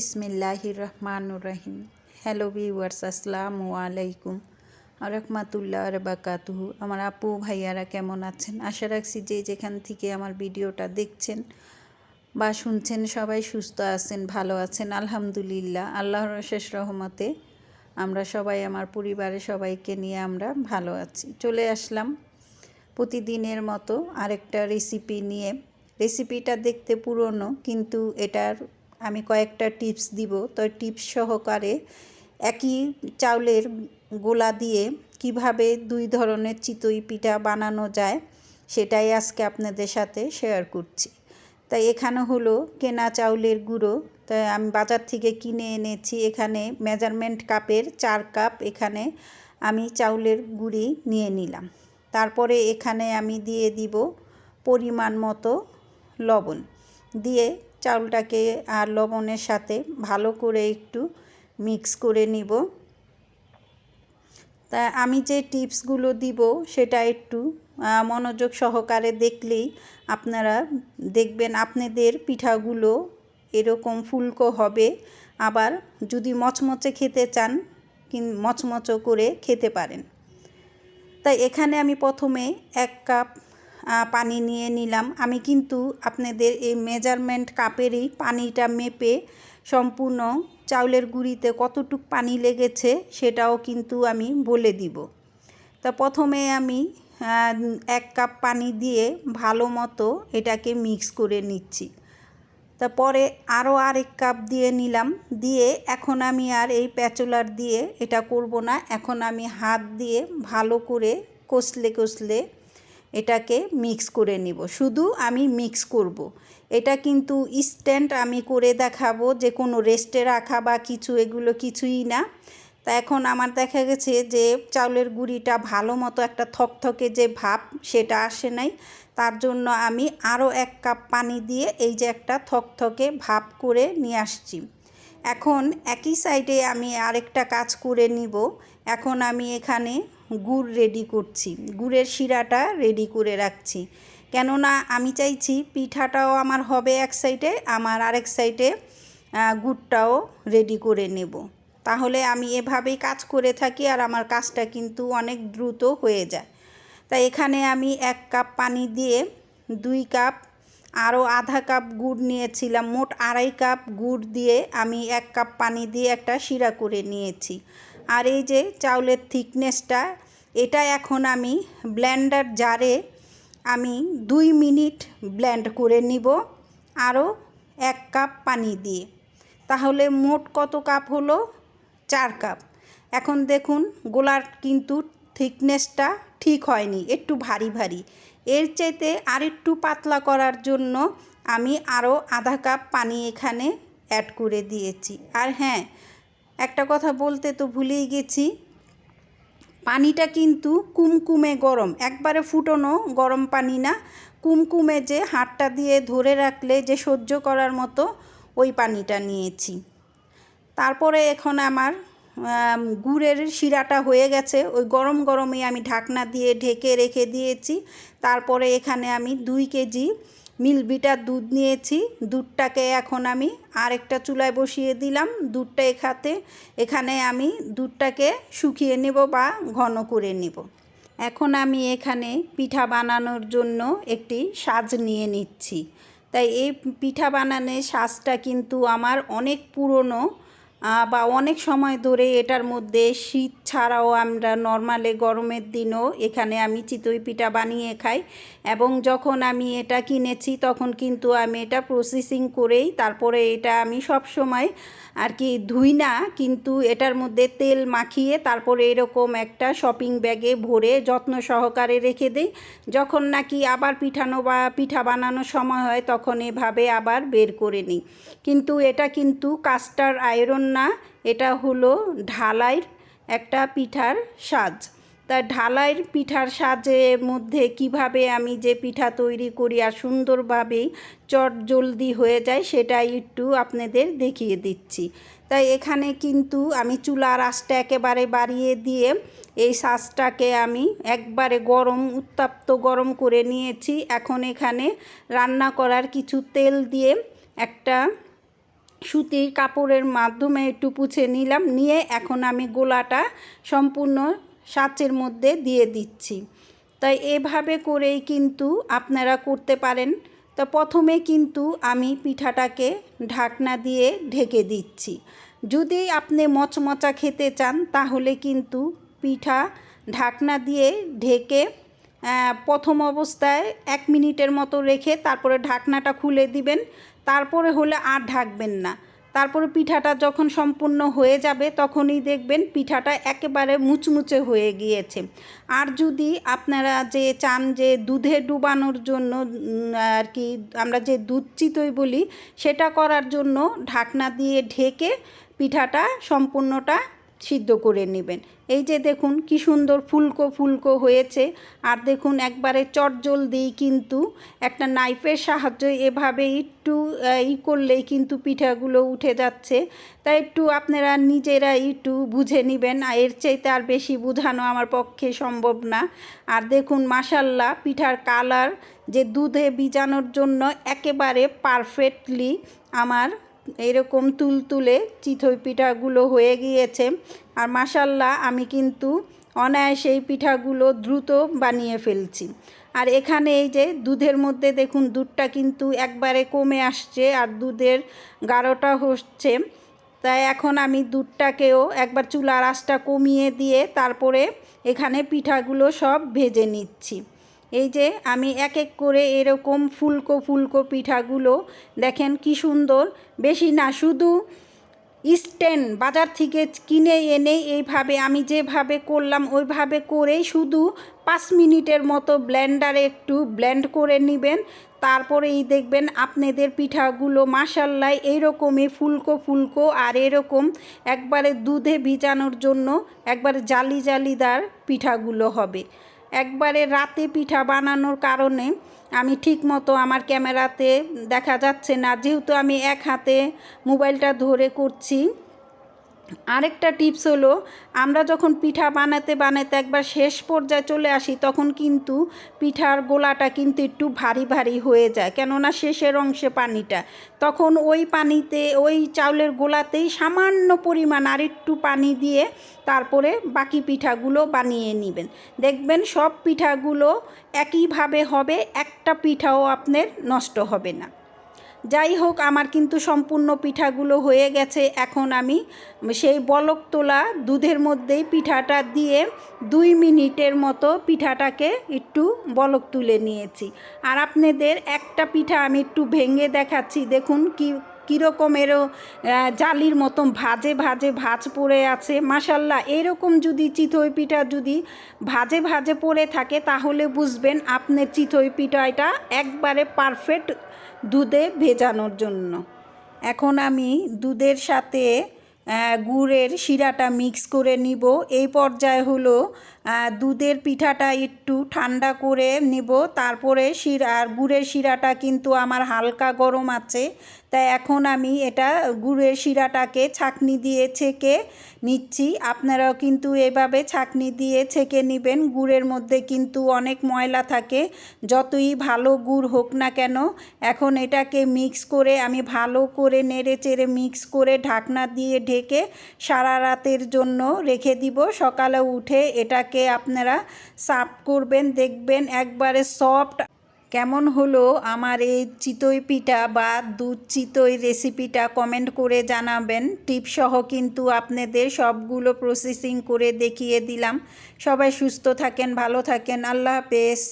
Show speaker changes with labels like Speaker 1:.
Speaker 1: বিসমিল্লাহির রহমানুর রহিম hello viewers, আসসালামু আলাইকুম। রহমাতুল্লাহ বাকাতুহু আমার আপু, ভাইয়ারা কেমন আছেন? আশা রাখছি যে যেখান থেকে আমার ভিডিওটা দেখছেন বা শুনছেন সবাই সুস্থ আছেন, ভালো আছেন। আলহামদুলিল্লাহ, আল্লাহর শেষ রহমতে আমরা সবাই, আমার পরিবারের সবাইকে নিয়ে আমরা ভালো আছি। চলে আসলাম প্রতিদিনের মতো আরেকটা রেসিপি নিয়ে। রেসিপিটা দেখতে পুরনো, কিন্তু এটার আমি কয়েকটা টিপস দিব। তো টিপস সহকারে একই চাউলের গোলা দিয়ে কীভাবে দুই ধরনের চিতই পিঠা বানানো যায় সেটাই আজকে আপনাদের সাথে শেয়ার করছি। তাই এখানে হলো কেনা চাউলের গুঁড়ো। তাই আমি বাজার থেকে কিনে এনেছি। এখানে মেজারমেন্ট কাপের চার কাপ এখানে আমি চাউলের গুঁড়ি নিয়ে নিলাম। তারপরে এখানে আমি দিয়ে দিব পরিমাণ মতো লবণ। দিয়ে চাউলটাকে আর লবণের সাথে ভালো করে একটু মিক্স করে নিব। তা আমি যে টিপসগুলো দিব সেটা একটু মনোযোগ সহকারে দেখলেই আপনারা দেখবেন আপনাদের পিঠাগুলো এরকম ফুলকো হবে। আবার যদি মচমচে খেতে চান মচমচো করে খেতে পারেন। তাই এখানে আমি প্রথমে এক কাপ পানি নিয়ে নিলাম। আমি কিন্তু আপনাদের এই মেজারমেন্ট কাপেরই পানিটা মেপে সম্পূর্ণ চাউলের গুঁড়িতে কতটুক পানি লেগেছে সেটাও কিন্তু আমি বলে দিব। তা প্রথমে আমি এক কাপ পানি দিয়ে ভালো মতো এটাকে মিক্স করে নিচ্ছি। তারপরে আরও আরেক কাপ দিয়ে নিলাম। দিয়ে এখন আমি আর এই প্যাচলার দিয়ে এটা করব না। এখন আমি হাত দিয়ে ভালো করে কষলে কষলে এটাকে মিক্স করে নিব। শুধু আমি মিক্স করব। এটা কিন্তু স্ট্যান্ড আমি করে দেখাবো যে কোনো রেস্টে রাখা বা কিছু, এগুলো কিছুই না। তা এখন আমার দেখা গেছে যে চাউলের গুঁড়িটা ভালো মতো একটা থকথকে যে ভাব সেটা আসে নাই। তার জন্য আমি আরও এক কাপ পানি দিয়ে এই যে একটা থকথকে ভাব করে নিয়ে আসছি। এখন একই সাইডে আমি আরেকটা কাজ করে নিব। এখন আমি এখানে গুড় রেডি করছি। গুড়ের শিরাটা রেডি করে রাখছি। কেননা আমি চাইছি পিঠাটাও আমার হবে এক সাইডে আমার আরেক সাইডে গুড়টাও রেডি করে নেব। তাহলে আমি এভাবেই কাজ করে থাকি আর আমার কাজটা কিন্তু অনেক দ্রুত হয়ে যায়। তাই এখানে আমি এক কাপ পানি দিয়ে দুই কাপ আরও আধা কাপ গুড় নিয়েছিলাম। মোট আড়াই কাপ গুড় দিয়ে আমি এক কাপ পানি দিয়ে একটা শিরা করে নিয়েছি। আর এই যে চাউলের থিকনেসটা, এটা এখন আমি ব্ল্যান্ডার জারে আমি দুই মিনিট ব্ল্যান্ড করে নিব আরও এক কাপ পানি দিয়ে। তাহলে মোট কত কাপ হলো? চার কাপ। এখন দেখুন, গোলার কিন্তু থিকনেসটা ঠিক হয়নি, একটু ভারী ভারী। এর চাইতে আরেকটু পাতলা করার জন্য আমি আরও আধা কাপ পানি এখানে অ্যাড করে দিয়েছি। আর হ্যাঁ একটা কথা বলতে তো ভুলেই গেছি। পানিটা কিন্তু কুমকুমে গরম, একবারে ফুটনো গরম পানি না, কুমকুমে যে হাতটা দিয়ে ধরে রাখলে যে সহ্য করার মতো ওই পানিটা নিয়েছি। তারপরে এখন আমার গুড়ের শিরাটা হয়ে গেছে। ওই গরম গরমে আমি ঢাকনা দিয়ে ঢেকে রেখে দিয়েছি। তারপরে এখানে আমি দুই কেজি মিলবিটার দুধ নিয়েছি। দুধটাকে এখন আমি আরেকটা চুলায় বসিয়ে দিলাম। দুধটা এখাতে, এখানে আমি দুধটাকে শুকিয়ে নেব বা ঘন করে নেব। এখন আমি এখানে পিঠা বানানোর জন্য একটি সাজ নিয়ে নিচ্ছি। তাই এই পিঠা বানানোর সাজটা কিন্তু আমার অনেক পুরনো বা অনেক সময় ধরে এটার মধ্যে শীত ছাড়াও আমরা নর্মালে গরমের দিনও এখানে আমি চিতই পিঠা বানিয়ে খাই এবং যখন আমি এটা কিনেছি তখন কিন্তু আমি এটা প্রসেসিং করেই তারপরে এটা আমি সব সময় আর কি ধুই না, কিন্তু এটার মধ্যে তেল মাখিয়ে তারপরে এরকম একটা শপিং ব্যাগে ভরে যত্ন সহকারে রেখে দিই। যখন নাকি আবার পিঠানো বা পিঠা বানানোর সময় হয় তখন এভাবে আবার বের করে নিই। কিন্তু এটা কিন্তু কাস্টার আয়রন না, এটা হলো ঢালাইয়ের একটা পিঠার সাজ তা ঢালাইয়ের পিঠার সাজের মধ্যে কীভাবে আমি যে পিঠা তৈরি করি আর সুন্দরভাবেই চট জলদি হয়ে যায় সেটা একটু আপনাদের দেখিয়ে দিচ্ছি। তাই এখানে কিন্তু আমি চুলার আঁচটা একেবারে বাড়িয়ে দিয়ে এই সাজটাকে আমি একবারে গরম, উত্তাপ্ত গরম করে নিয়েছি। এখন এখানে রান্না করার কিছু তেল দিয়ে একটা সুতির কাপড়ের মাধ্যমে একটু পুছে নিলাম। নিয়ে এখন আমি গোলাটা সম্পূর্ণ সাঁচের মধ্যে দিয়ে দিচ্ছি। তাই এভাবে করেই কিন্তু আপনারা করতে পারেন। তো প্রথমে কিন্তু আমি পিঠাটাকে ঢাকনা দিয়ে ঢেকে দিচ্ছি। যদি আপনি মচমচা খেতে চান, তাহলে কিন্তু পিঠা ঢাকনা দিয়ে ঢেকে প্রথম অবস্থায় এক মিনিটের মতো রেখে তারপরে ঢাকনাটা খুলে দিবেন। তারপরে হলে আর ঢাকবেন না। তারপরে পিঠাটা যখন সম্পূর্ণ হয়ে যাবে তখনই দেখবেন পিঠাটা একেবারে মুচমুচে হয়ে গিয়েছে। আর যদি আপনারা যে চান যে দুধে ডুবানোর জন্য আর কি আমরা যে দুধ চিতই বলি, সেটা করার জন্য ঢাকনা দিয়ে ঢেকে পিঠাটা সম্পূর্ণটা সিদ্ধ করে নেবেন। এই যে দেখুন কি সুন্দর ফুলকো ফুলকো হয়েছে। আর দেখুন একবারে চটজলদি কিন্তু একটা নাইফের সাহায্যে এভাবে একটু ই করলেই কিন্তু পিঠাগুলো উঠে যাচ্ছে। তাই একটু আপনারা নিজেরা একটু বুঝে নেবেন। আর এর চাইতে আর বেশি বোঝানো আমার পক্ষে সম্ভব না। আর দেখুন মাসাল্লাহ পিঠার কালার যে দুধে ভিজানোর জন্য একেবারে পারফেক্টলি আমার এরকম তুলতুলে চিতই পিঠাগুলো হয়ে গিয়েছে। আর মাসাল্লাহ আমি কিন্তু অনায়াসে এই পিঠাগুলো দ্রুত বানিয়ে ফেলছি। আর এখানে এই যে দুধের মধ্যে দেখুন, দুধটা কিন্তু একবারে কমে আসছে আর দুধের গাঢ়টা হচ্ছে। তাই এখন আমি দুধটাকেও একবার চুলার আঁচটা কমিয়ে দিয়ে তারপরে এখানে পিঠাগুলো সব ভেজে নিচ্ছি। এই যে আমি এক এক করে এরকম ফুলকো ফুলকো পিঠাগুলো, দেখেন কি সুন্দর। বেশি না, শুধু স্ট্যান্ড বাজার থেকে কিনে এনে এইভাবে আমি যেভাবে করলাম, ওইভাবে করেই শুধু পাঁচ মিনিটের মতো ব্লেন্ডারে একটু ব্লেন্ড করে নেবেন। তারপরেই দেখবেন আপনাদের পিঠাগুলো মাসাল্লায় এইরকমই ফুলকো ফুলকো আর এরকম একবারে দুধে ভিজানোর জন্য একবারে জালি জালিদার পিঠাগুলো হবে। একবারে রাতে পিঠা বানানোর কারণে আমি ঠিক মতো আমার ক্যামেরাতে দেখা যাচ্ছে না। যেহেতু আমি এক হাতে মোবাইলটা ধরে করছি আরেকটা টিপস হলো, আমরা যখন পিঠা বানাতে বানাতে একবার শেষ পর্যায়ে চলে আসি, তখন কিন্তু পিঠার গোলাটা কিন্তু একটু ভারী ভারী হয়ে যায়। কেননা শেষের অংশে পানিটা। তখন ওই পানিতে, ওই চাউলের গোলাতেই সামান্য পরিমাণ আর একটু পানি দিয়ে তারপরে বাকি পিঠাগুলো বানিয়ে নেবেন। দেখবেন সব পিঠাগুলো একইভাবে হবে, একটা পিঠাও আপনার নষ্ট হবে না। যাই হোক, আমার কিন্তু সম্পূর্ণ পিঠাগুলো হয়ে গেছে। এখন আমি সেই বলক তোলা দুধের মধ্যেই পিঠাটা দিয়ে দুই মিনিটের মতো পিঠাটাকে একটু বলক তুলে নিয়েছি। আর আপনাদের একটা পিঠা আমি একটু ভেঙে দেখাচ্ছি। দেখুন কি কীরকমেরও জালির মতন ভাজে ভাজে ভাজ পড়ে আছে। মাসাল্লাহ এরকম যদি চিতই পিঠা যদি ভাজে ভাজে পড়ে থাকে, তাহলে বুঝবেন আপনার চিতই পিঠাটা একবারে পারফেক্ট দুধে ভেজানোর জন্য। এখন আমি দুধের সাথে গুড়ের শিরাটা মিক্স করে নিব। এই পর্যায়ে হলো দুধের পিঠাটা একটু ঠান্ডা করে নিব। তারপরে শিরা আর গুড়ের শিরাটা কিন্তু আমার হালকা গরম আছে। তাই এখন আমি এটা গুড়ের শিরাটাকে ছাকনি দিয়ে ছেঁকে নিচ্ছি। আপনারাও কিন্তু এভাবে ছাকনি দিয়ে ছেঁকে নেবেন। গুড়ের মধ্যে কিন্তু অনেক ময়লা থাকে। যতই ভালো গুড় হোক না কেন, এখন এটাকে মিক্স করে আমি ভালো করে নেড়ে চেড়ে মিক্স করে ঢাকনা দিয়ে ঢেকে সারা রাতের জন্য রেখে দিব। সকালে উঠে এটাকে আপনারা সার্ভ করবেন, দেখবেন একবারে সফট কেমন হলো আমার এই চিতই পিঠা বা দুধ চিতই রেসিপিটা কমেন্ট করে জানাবেন। টিপসহ কিন্তু আপনাদের সবগুলো প্রসেসিং করে দেখিয়ে দিলাম। সবাই সুস্থ থাকেন, ভালো থাকেন। আল্লাহ হাফেজ।